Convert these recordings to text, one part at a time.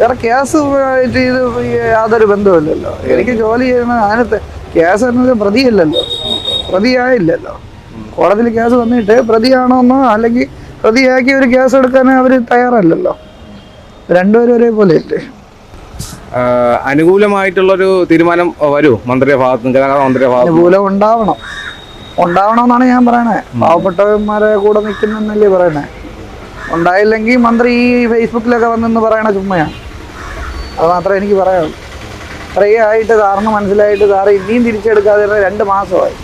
വേറെ കേസ് ആയിട്ട് ഇത് യാതൊരു ബന്ധമില്ലല്ലോ എനിക്ക് ജോലി ചെയ്യുന്ന അതിനകത്ത് കേസ് എന്നത് പ്രതിയല്ലല്ലോ. പ്രതിയായില്ലല്ലോ. കോടതിയിൽ കേസ് വന്നിട്ട് പ്രതിയാണോന്നോ അല്ലെങ്കിൽ പ്രതിയാക്കി ഒരു കേസ് എടുക്കാൻ അവർ തയ്യാറല്ലല്ലോ. രണ്ടുപേരും ഒരേപോലെ അല്ലേ അനുകൂലമായിട്ടുള്ളൊരു തീരുമാനം വരൂ. മന്ത്രിയുടെ ഭാഗത്ത് ഗതാഗത മന്ത്രിയുടെ ഭാഗത്ത് അനുകൂലം ഉണ്ടാവണം. ഉണ്ടാവണമെന്നാണ് ഞാൻ പറയണേ. പാവപ്പെട്ടവന്മാരെ കൂടെ നിൽക്കുന്നെന്നല്ലേ പറയണേ. ഉണ്ടായില്ലെങ്കിൽ മന്ത്രി ഈ ഫേസ്ബുക്കിലൊക്കെ വന്നെന്ന് പറയണ ചുമ്മയാണ് അത് മാത്രമേ എനിക്ക് പറയാനുള്ളൂ. ഇത്രയും ആയിട്ട് സാറിന് മനസ്സിലായിട്ട് സാറ് ഇനിയും തിരിച്ചെടുക്കാതെ രണ്ട് മാസമായി.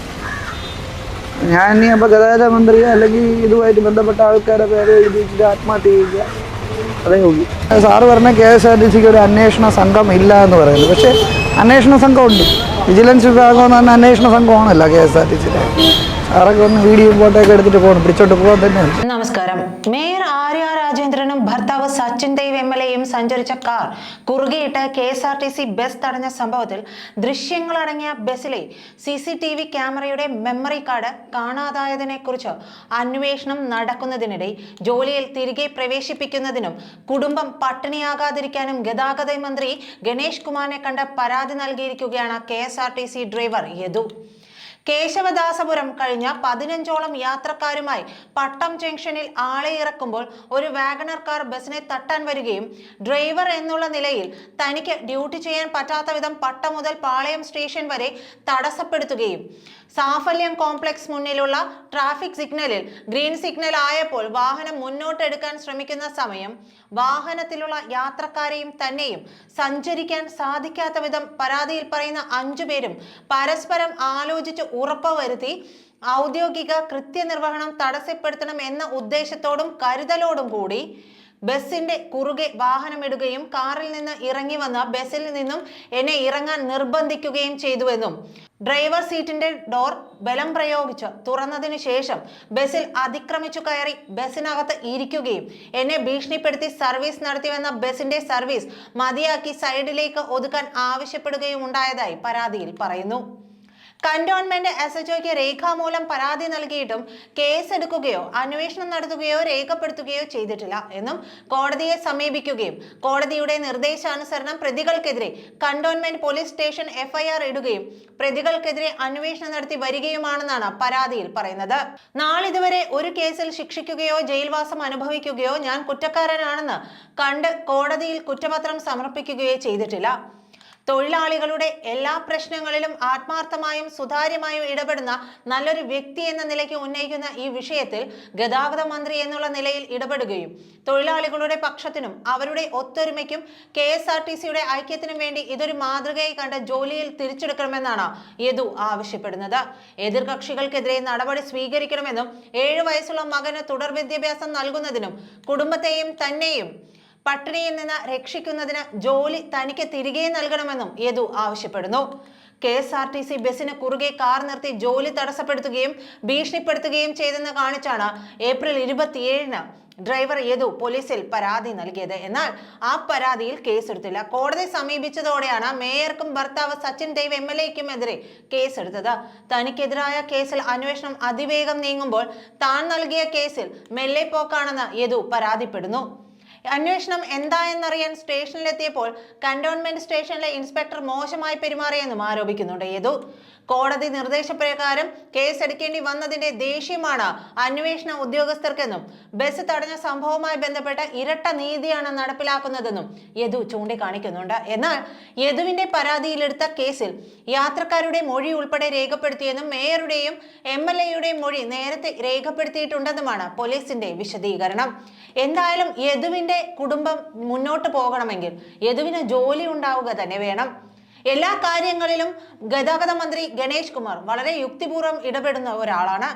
ഞാൻ ഇനി അപ്പോൾ ഗതാഗത മന്ത്രി അല്ലെങ്കിൽ ഇതുമായിട്ട് ബന്ധപ്പെട്ട ആൾക്കാരെ പേര് എഴുതിയിട്ട് ആത്മഹത്യ ചെയ്യുക. അതേ ഉള്ളൂ. സാറ് പറഞ്ഞ കെ എസ് ആർ ടി സിക്ക് ഒരു അന്വേഷണ സംഘം ഇല്ല എന്ന് പറയുന്നത്. പക്ഷേ അന്വേഷണ സംഘം ഉണ്ട്. വിജിലൻസ് വിഭാഗം എന്ന് പറഞ്ഞാൽ അന്വേഷണ സംഘമാണല്ലോ കെ എസ് ആർ ടി സിയുടെ വീഡിയോ എടുത്തിട്ട് പോകണം പിടിച്ചോണ്ട് പോകാൻ നമസ്കാരം. മേയർ ആര്യ രാജേന്ദ്രനും ഭർത്താവ് സച്ചിൻ ദേവ് എം എൽ എയും സഞ്ചരിച്ച car കുറുകെയിട്ട് K S R T C bus തടഞ്ഞ സംഭവത്തിൽ ദൃശ്യങ്ങളടങ്ങിയ ബസ്സിലെ സി സി ടി വി ക്യാമറയുടെ മെമ്മറി കാർഡ് കാണാതായതിനെ കുറിച്ച് അന്വേഷണം നടക്കുന്നതിനിടെ ജോലിയിൽ തിരികെ പ്രവേശിപ്പിക്കുന്നതിനും കുടുംബം പട്ടിണിയാകാതിരിക്കാനും ഗതാഗത മന്ത്രി ഗണേഷ് കുമാറിനെ കണ്ട് പരാതി നൽകിയിരിക്കുകയാണ് കെ ഡ്രൈവർ യദു. കേശവദാസപുരം കഴിഞ്ഞ പതിനഞ്ചോളം യാത്രക്കാരുമായി പട്ടം ജംഗ്ഷനിൽ ആളെ ഇറക്കുമ്പോൾ ഒരു വാഗണർ കാർ ബസിനെ തട്ടാൻ വരികയും ഡ്രൈവർ എന്നുള്ള നിലയിൽ തനിക്ക് ഡ്യൂട്ടി ചെയ്യാൻ പറ്റാത്ത വിധം പട്ടം മുതൽ പാളയം സ്റ്റേഷൻ വരെ തടസ്സപ്പെടുത്തുകയും സാഫല്യം കോംപ്ലക്സ് മുന്നിലുള്ള ട്രാഫിക് സിഗ്നലിൽ ഗ്രീൻ സിഗ്നൽ ആയപ്പോൾ വാഹനം മുന്നോട്ടെടുക്കാൻ ശ്രമിക്കുന്ന സമയം വാഹനത്തിലുള്ള യാത്രക്കാരെയും തന്നെയും സഞ്ചരിക്കാൻ സാധിക്കാത്ത വിധം പരാതിയിൽ പറയുന്ന അഞ്ചു പേരും പരസ്പരം ആലോചിച്ച് ഉറപ്പുവരുത്തി ഔദ്യോഗിക കൃത്യനിർവഹണം തടസ്സപ്പെടുത്തണം എന്ന ഉദ്ദേശത്തോടും കരുതലോടും കൂടി ബസ്സിന്റെ കുറുകെ വാഹനമിടുകയും കാറിൽ നിന്ന് ഇറങ്ങി വന്ന ബസ്സിൽ നിന്നും എന്നെ ഇറങ്ങാൻ നിർബന്ധിക്കുകയും ചെയ്തുവെന്നും ഡ്രൈവർ സീറ്റിന്റെ ഡോർ ബലം പ്രയോഗിച്ച് തുറന്നതിനു ശേഷം ബസ്സിൽ അതിക്രമിച്ചു കയറി ബസ്സിനകത്ത് ഇരിക്കുകയും എന്നെ ഭീഷണിപ്പെടുത്തി സർവീസ് നടത്തിവന്ന ബസ്സിന്റെ സർവീസ് മതിയാക്കി സൈഡിലേക്ക് ഒതുക്കാൻ ആവശ്യപ്പെടുകയും ഉണ്ടായതായി പരാതിയിൽ പറയുന്നു. കന്റോൺമെന്റ് എസ് എച്ച് ഒക്ക് രേഖാമൂലം പരാതി നൽകിയിട്ടും കേസ് എടുക്കുകയോ അന്വേഷണം നടത്തുകയോ രേഖപ്പെടുത്തുകയോ ചെയ്തിട്ടില്ല എന്നും കോടതിയെ സമീപിക്കുകയും കോടതിയുടെ നിർദ്ദേശാനുസരണം പ്രതികൾക്കെതിരെ കന്റോൺമെന്റ് പോലീസ് സ്റ്റേഷൻ എഫ്ഐആർ ഇടുകയും പ്രതികൾക്കെതിരെ അന്വേഷണം നടത്തി വരികയുമാണെന്നാണ് പരാതിയിൽ പറയുന്നത്. നാളിതുവരെ ഒരു കേസിൽ ശിക്ഷിക്കുകയോ ജയിൽവാസം അനുഭവിക്കുകയോ ഞാൻ കുറ്റക്കാരനാണെന്ന് കണ്ട് കോടതിയിൽ കുറ്റപത്രം സമർപ്പിക്കുകയോ ചെയ്തിട്ടില്ല. തൊഴിലാളികളുടെ എല്ലാ പ്രശ്നങ്ങളിലും ആത്മാർത്ഥമായും സുതാര്യമായും ഇടപെടുന്ന നല്ലൊരു വ്യക്തി എന്ന നിലയ്ക്ക് ഉന്നയിക്കുന്ന ഈ വിഷയത്തിൽ ഗതാഗത മന്ത്രി എന്നുള്ള നിലയിൽ ഇടപെടുകയും തൊഴിലാളികളുടെ പക്ഷത്തിനും അവരുടെ ഒത്തൊരുമയ്ക്കും കെ എസ് ആർ ടി സിയുടെ ഐക്യത്തിനും വേണ്ടി ഇതൊരു മാതൃകയായി കണ്ട് ജോലിയിൽ തിരിച്ചെടുക്കണമെന്നാണ് യദു ആവശ്യപ്പെടുന്നത്. എതിർകക്ഷികൾക്കെതിരെ നടപടി സ്വീകരിക്കണമെന്നും ഏഴു വയസ്സുള്ള മകന് തുടർ വിദ്യാഭ്യാസം നൽകുന്നതിനും കുടുംബത്തെയും തന്നെയും പട്ടിണിയിൽ നിന്ന് രക്ഷിക്കുന്നതിന് ജോലി തനിക്ക് തിരികെ നൽകണമെന്നും യദു ആവശ്യപ്പെടുന്നു. K S R T C ബസിന് കുറുകെ കാർ നിർത്തി ജോലി തടസ്സപ്പെടുത്തുകയും ഭീഷണിപ്പെടുത്തുകയും ചെയ്തെന്ന് കാണിച്ചാണ് ഏപ്രിൽ ഇരുപത്തിയേഴിന് ഡ്രൈവർ യദു പോലീസിൽ പരാതി നൽകിയത്. എന്നാൽ ആ പരാതിയിൽ കേസെടുത്തില്ല. കോടതി സമീപിച്ചതോടെയാണ് മേയർക്കും ഭർത്താവ് സച്ചിൻ ദേവ് എം എൽ എക്കും എതിരെ കേസെടുത്തത്. തനിക്കെതിരായ കേസിൽ അന്വേഷണം അതിവേഗം നീങ്ങുമ്പോൾ താൻ നൽകിയ കേസിൽ മെല്ലെ പോക്കാണെന്ന് യദു പരാതിപ്പെടുന്നു. അന്വേഷണം എന്തായെന്നറിയാൻ സ്റ്റേഷനിലെത്തിയപ്പോൾ കന്റോൺമെന്റ് സ്റ്റേഷനിലെ ഇൻസ്പെക്ടർ മോശമായി പെരുമാറിയെന്നും ആരോപിക്കുന്നുണ്ട്. ഏതു കോടതി നിർദ്ദേശപ്രകാരം കേസ് എടുക്കേണ്ടി വന്നതിന്റെ ദേഷ്യമാണ് അന്വേഷണ ഉദ്യോഗസ്ഥർക്കെന്നും ബസ് തടഞ്ഞ സംഭവവുമായി ബന്ധപ്പെട്ട ഇരട്ട നീതിയാണ് നടപ്പിലാക്കുന്നതെന്നും യദു ചൂണ്ടിക്കാണിക്കുന്നുണ്ട്. എന്നാൽ യദുവിന്റെ പരാതിയിലെടുത്ത കേസിൽ യാത്രക്കാരുടെ മൊഴി ഉൾപ്പെടെ രേഖപ്പെടുത്തിയെന്നും മേയറുടെയും എം എൽ എയുടെയും മൊഴി നേരത്തെ രേഖപ്പെടുത്തിയിട്ടുണ്ടെന്നുമാണ് പോലീസിന്റെ വിശദീകരണം. എന്തായാലും യദുവിന്റെ കുടുംബം മുന്നോട്ട് പോകണമെങ്കിൽ യദുവിന് ജോലി ഉണ്ടാവുക തന്നെ വേണം. എല്ലാ കാര്യങ്ങളിലും ഗതാഗത മന്ത്രി ഗണേഷ് കുമാർ വളരെ യുക്തിപൂർവം ഇടപെടുന്ന ഒരാളാണ്.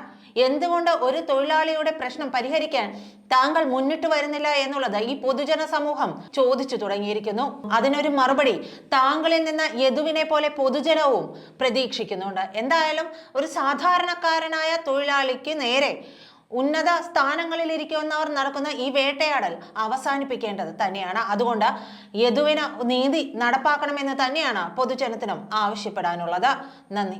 എന്തുകൊണ്ട് ഒരു തൊഴിലാളിയുടെ പ്രശ്നം പരിഹരിക്കാൻ താങ്കൾ മുന്നിട്ട് വരുന്നില്ല എന്നുള്ളത് ഈ പൊതുജന സമൂഹം ചോദിച്ചു തുടങ്ങിയിരിക്കുന്നു. അതിനൊരു മറുപടി താങ്കളിൽ നിന്ന് യദുവിനെ പോലെ പൊതുജനവും പ്രതീക്ഷിക്കുന്നുണ്ട്. എന്തായാലും ഒരു സാധാരണക്കാരനായ തൊഴിലാളിക്ക് നേരെ ഉന്നത സ്ഥാനങ്ങളിൽ ഇരിക്കുന്നവർ നടക്കുന്ന ഈ വേട്ടയാടൽ അവസാനിപ്പിക്കേണ്ടത് തന്നെയാണ്. അതുകൊണ്ട് യദുവിന് നീതി നടപ്പാക്കണമെന്ന് തന്നെയാണ് പൊതുജനത്തിനും ആവശ്യപ്പെടാനുള്ളത്. നന്ദി.